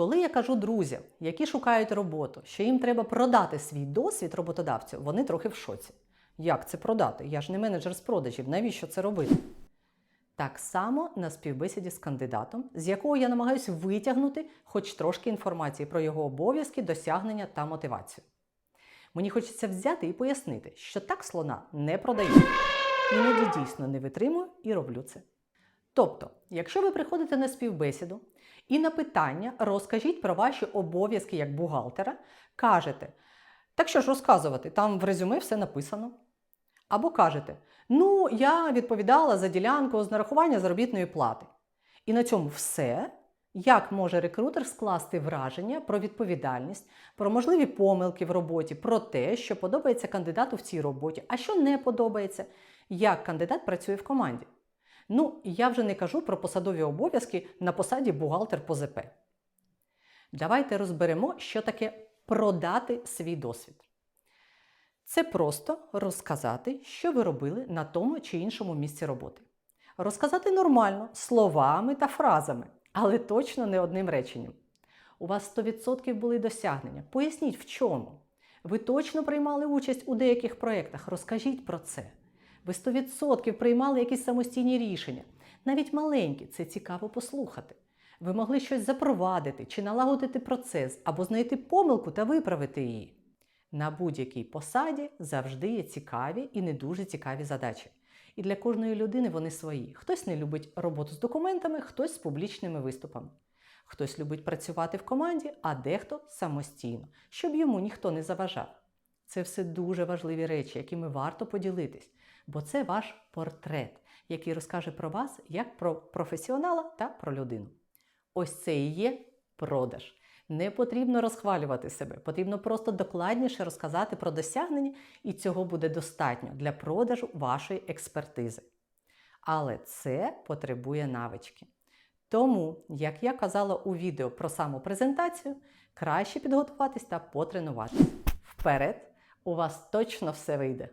Коли я кажу друзям, які шукають роботу, що їм треба продати свій досвід роботодавцю, вони трохи в шоці. Як це продати? Я ж не менеджер з продажів, навіщо це робити? Так само на співбесіді з кандидатом, з якого я намагаюся витягнути хоч трошки інформації про його обов'язки, досягнення та мотивацію. Мені хочеться взяти і пояснити, що так слона не продають. Іноді дійсно не витримую і роблю це. Тобто, якщо ви приходите на співбесіду і на питання розкажіть про ваші обов'язки як бухгалтера, кажете, так що ж розказувати, там в резюме все написано. Або кажете, ну, я відповідала за ділянку з нарахування заробітної плати. І на цьому все. Як може рекрутер скласти враження про відповідальність, про можливі помилки в роботі, про те, що подобається кандидату в цій роботі, а що не подобається, як кандидат працює в команді? Ну, я вже не кажу про посадові обов'язки на посаді бухгалтер по ЗП. Давайте розберемо, що таке продати свій досвід. Це просто розказати, що ви робили на тому чи іншому місці роботи. Розказати нормально, словами та фразами, але точно не одним реченням. У вас 100% були досягнення. Поясніть в чому. Ви точно приймали участь у деяких проєктах. Розкажіть про це. Ви 100% приймали якісь самостійні рішення. Навіть маленькі, це цікаво послухати. Ви могли щось запровадити чи налагодити процес або знайти помилку та виправити її. На будь-якій посаді завжди є цікаві і не дуже цікаві задачі. І для кожної людини вони свої. Хтось не любить роботу з документами, хтось з публічними виступами. Хтось любить працювати в команді, а дехто самостійно, щоб йому ніхто не заважав. Це все дуже важливі речі, якими варто поділитись, бо це ваш портрет, який розкаже про вас як про професіонала та про людину. Ось це і є продаж. Не потрібно розхвалювати себе, потрібно просто докладніше розказати про досягнення, і цього буде достатньо для продажу вашої експертизи. Але це потребує навички. Тому, як я казала у відео про самопрезентацію, краще підготуватись та потренуватись. Вперед! У вас точно все вийде!